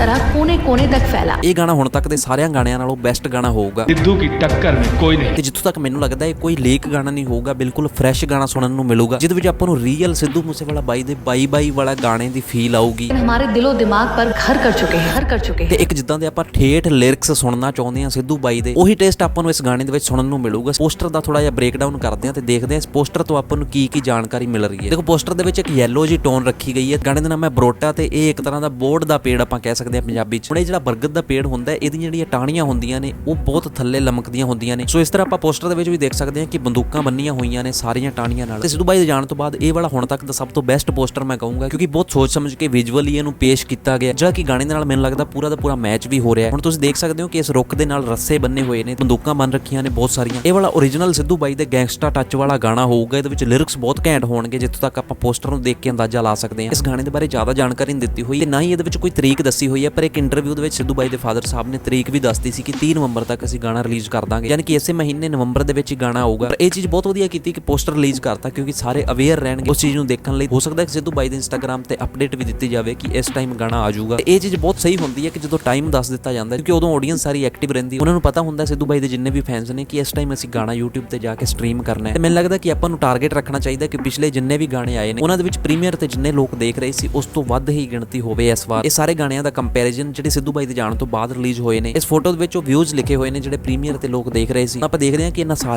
तरह कोने कोने तक फैला ਇਹ ਗਾਣਾ ਹੁਣ ਤੱਕ ਦੇ ਸਾਰਿਆਂ ਗਾਣਿਆਂ ਨਾਲੋਂ ਬੈਸਟ ਗਾਣਾ ਹੋਊਗਾ सिद्धू की टक्कर में कोई नहीं ਤੇ ਜਿੱਥੋਂ ਤੱਕ ਮੈਨੂੰ ਲੱਗਦਾ ਹੈ ਕੋਈ ਲੀਕ ਗਾਣਾ ਨਹੀਂ ਹੋਊਗਾ ਬਿਲਕੁਲ ਫਰੈਸ਼ ਗਾਣਾ ਸੁਣਨ ਨੂੰ ਮਿਲੂਗਾ ਜਿਹਦੇ ਵਿੱਚ ਆਪਾਂ ਨੂੰ ਰੀਅਲ ਸਿੱਧੂ ਮੂਸੇਵਾਲਾ ਬਾਈ ਦੇ ਬਾਈ ਬਾਈ ਵਾਲਾ ਗਾਣੇ ਦੀ ਫੀਲ ਆਊਗੀ लेकिन हमारे दिलो दिमाग पर घर कर चुके हैं घर कर चुके ਤੇ हैं ਇੱਕ ਜਿੱਦਾਂ ਦੇ ਆਪਾਂ ਠੇਠ ਲਿਰਿਕਸ ਸੁਣਨਾ ਚਾਹੁੰਦੇ ਆ ਸਿੱਧੂ ਬਾਈ ਦੇ ਉਹੀ ਟੇਸਟ ਆਪਾਂ ਨੂੰ ਇਸ ਗਾਣੇ ਦੇ ਵਿੱਚ ਸੁਣਨ ਨੂੰ ਮਿਲੂਗਾ ਪੋਸਟਰ ਦਾ ਥੋੜਾ ਜਿਹਾ ਬ੍ਰੇਕਡਾਊਨ ਕਰਦੇ ਆ ਤੇ ਦੇਖਦੇ ਆ ਇਸ ਪੋਸਟਰ ਤੋਂ ਆਪਾਂ ਨੂੰ ਕੀ ਕੀ ਜਾਣਕਾਰੀ ਮਿਲ ਰਹੀ ਹੈ ਦੇਖੋ ਪੋਸਟਰ ਦੇ ਵਿੱਚ ਇੱਕ ਯੈਲੋ ਜੀ ਟੋਨ ਰੱਖੀ ਗਈ ਹੈ ਗਾਣੇ ਦਾ ਨਾਮ ਹੈ ਬਰੋਟਾ ਤੇ ਇਹ ਇੱਕ ਤਰ੍ਹਾਂ ਦਾ ਬੋਰਡ ਦਾ ਪੇੜ ਆਪਾਂ ਕਹਿ ਸਕਦੇ ਆ ਪੰਜਾਬੀ ਚ। ਹੁਣ ਇਹ ਜਿਹੜਾ ਬਰਗਦ ਦਾ ਪੇੜ ਹੁੰਦਾ ਇਹਦੀਆਂ ਜਿਹੜੀਆਂ ਟਾਹਣੀਆਂ ਹੁੰਦੀਆਂ ਨੇ, ਉਹ ਬਹੁਤ ਥੱਲੇ ਲਮਕਦੀਆਂ ਹੁੰਦੀਆਂ ਨੇ। ਸੋ ਇਸ ਤਰ੍ਹਾਂ ਆਪਾਂ ਪੋਸਟਰ ਦੇ ਵਿੱਚ ਵੀ ਦੇਖ ਸਕਦੇ ਹਾਂ ਕਿ ਬੰਦੂਕਾਂ ਬੰਨੀਆਂ ਹੋਈਆਂ ਨੇ ਸਾਰੀਆਂ ਟਾਹਣੀਆਂ ਨਾਲ। ਤੇ ਸਿੱਧੂ ਬਾਈ ਦੇ ਜਾਣ ਤੋਂ ਬਾਅਦ ਇਹ ਵਾਲਾ ਹੁਣ ਤੱਕ ਦਾ ਸਭ ਤੋਂ ਬੈਸਟ ਪੋਸਟਰ ਮੈਂ ਕਹੂੰਗਾ, ਕਿਉਂਕਿ ਬਹੁਤ ਸੋਚ ਸਮਝ ਕੇ ਵਿਜ਼ੂਅਲੀ ਇਹਨੂੰ ਪੇਸ਼ ਕੀਤਾ ਗਿਆ। ਜਿਹੜਾ ਕਿ ਗਾਣੇ ਦੇ ਨਾਲ ਮੈਨੂੰ ਲੱਗਦਾ ਪੂਰਾ ਦਾ ਪੂਰਾ ਮੈਚ ਵੀ ਹੋ ਰਿਹਾ ਹੁਣ ਤੁਸੀਂ ਦੇਖ ਸਕਦੇ ਹੋ ਕਿ ਇਸ ਰੁੱਖ ਦੇ ਨਾਲ ਰੱਸੇ ਬੰਨੇ ਹੋਏ ਨੇ, ਬੰਦੂਕਾਂ ਬੰਨ ਰੱਖੀਆਂ ਨੇ ਬਹੁਤ ਸਾਰੀਆਂ। ਇਹ ਵਾਲਾ ਓਰੀਜਨਲ ਸਿੱਧੂ ਬਾਈ ਦੇ ਗੈਂਗਸਟਾ ਟੱਚ ਵਾਲਾ ਗਾਣਾ ਹੋਊਗਾ, ਇਹਦੇ ਵਿੱਚ ਲਿਰਿਕਸ ਬਹੁਤ ਘੈਂਟ ਹੋਣਗੇ, ਜਿੱਥੋਂ ਤੱਕ ਆਪਾਂ ਪੋਸਟਰ ਨੂੰ ਦੇਖ ਕੇ ਅੰਦਾਜ਼ਾ ਲਾ ਸਕਦੇ ਹਾਂ। ਇਸ ਗਾਣੇ ਦੇ ਬਾਰੇ ਜ਼ਿਆਦਾ ਜਾਣਕਾਰੀ ਨਹੀਂ ਦਿੱਤੀ ਹੋਈ, ਤੇ ਨਾ ਹੀ ਇਹਦੇ ਵਿੱਚ ਕੋਈ ਤਰੀਕ ਦੱਸੀ ਹੋਈ ਹੈ ਪਰ ਇੱਕ ਇੰਟਰਵਿਊ ਦੇ ਵਿੱਚ ਸਿੱਧੂ ਬਾਈ ਦੇ ਫਾਦਰ ਸਾਹਿਬ ਨੇ ਤਰੀਕ ਵੀ ਦੱਸਦੀ ਸੀ ਕਿ 30 ਨਵੰਬਰ ਤੱਕ ਅਸੀਂ ਗਾਣਾ ਰਿਲੀਜ਼ ਕਰ ਦਾਂਗੇ। ਯਾਨੀ ਕਿ ਇਸੇ ਮਹੀਨੇ ਨਵੰਬਰ ਦੇ ਵਿੱਚ ਹੀ ਗਾਣਾ ਆਊਗਾ। ਪਰ ਇਹ ਚੀਜ਼ ਬਹੁਤ ਵਧੀਆ ਕੀਤੀ ਕਿ ਪੋਸਟਰ ਰਿਲੀਜ਼ ਕਰਤਾ, ਕਿਉਂਕਿ ਸਾਰੇ ਅਵੇਅਰ ਰਹਿਣਗੇ ਉਸ ਚੀਜ਼ ਨੂੰ ਦੇਖਣ ਲਈ। ਹੋ ਸਕਦਾ ਹੈ ਕਿ ਸਿੱਧੂ ਬਾਈ ਦੇ ਇੰਸਟਾਗ੍ਰam ਤੇ ਅਪਡੇਟ ਵੀ ਦਿੱਤੀ ਜਾਵੇ ਕਿ ਇਸ ਟਾਈਮ ਗਾਣਾ ਆ ਜਾਊਗਾ। ਇਹ ਚੀਜ਼ ਬਹੁਤ ਸਹੀ ਹੁੰਦੀ ਹੈ ਕਿ ਜਦੋਂ ਟਾਈਮ ਦੱਸ ਦਿੱਤਾ ਜਾਂਦਾ ਕਿਉਂਕਿ ਉਦੋਂ ਆਡੀਅנס ਸਾਰੀ ਐਕਟਿਵ ਰਹਿੰਦੀ ਹੈ। ਉਹਨਾਂ ਨੂੰ ਪਤਾ ਹੁੰਦਾ ਸਿੱਧੂ ਬਾਈ ਦੇ ਜਿੰਨੇ ਵੀ ਫੈਨਸ ਨੇ ਕਿ ਇਸ ਟਾਈਮ ਅਸੀਂ ਗਾਣਾ YouTube ਤੇ ਜਾ ਕੇ ਸਟ੍ਰੀਮ ਕਰਨਾ ਹੈ। ਤੇ ਮੈਨੂੰ ਲੱਗਦਾ ਕਿ ਆਪਾਂ ਨੂੰ ਟਾਰਗੇਟ ਰੱਖਣਾ ਚਾਹੀਦਾ ਕਿ ਪਿਛਲੇ ਜਿੰਨੇ ਵੀ ਗਾਣੇ ਆਏ ਨੇ, ਉਹਨਾਂ ਦੇ ਵਿੱਚ ਪ੍ਰੀਮੀਅਰ ਤੇ ਜਿੰਨੇ ਲੋਕ ਦੇਖ ਰਹੇ ਸੀ, ਉਸ ਤੋਂ ਵੱਧ ਹੀ ਗਿਣਤੀ ਹੋਵੇ ਇਸ ਵਾਰ। ਇਹ ਸਾਰੇ ਗਾਣਿਆਂ ਦਾ ਕੰਪੈਰੀਜ਼ਨ ਜਿਹੜੇ ਸਿੱਧੂ ਬਾਈ ਦੇ ਜਾਣ ਤੋਂ ਬਾਅਦ ਰਿਲੀਜ਼ ਹੋਏ ਨੇ, ਇਸ ਫੋਟੋ ਦੇ ਵਿੱਚ ਉਹ ਵਿਊਜ਼ ਲਿਖੇ ਹੋਏ ਨੇ ਜਿਹੜੇ ਪ੍ਰੀਮੀਅਰ ਤੇ ਲੋਕ ਦੇਖ ਰਹੇ ਸੀ। ਆਪਾਂ ਦੇਖਦੇ ਹਾਂ ਕਿ ਇਹਨਾਂ ਸਾਰੇ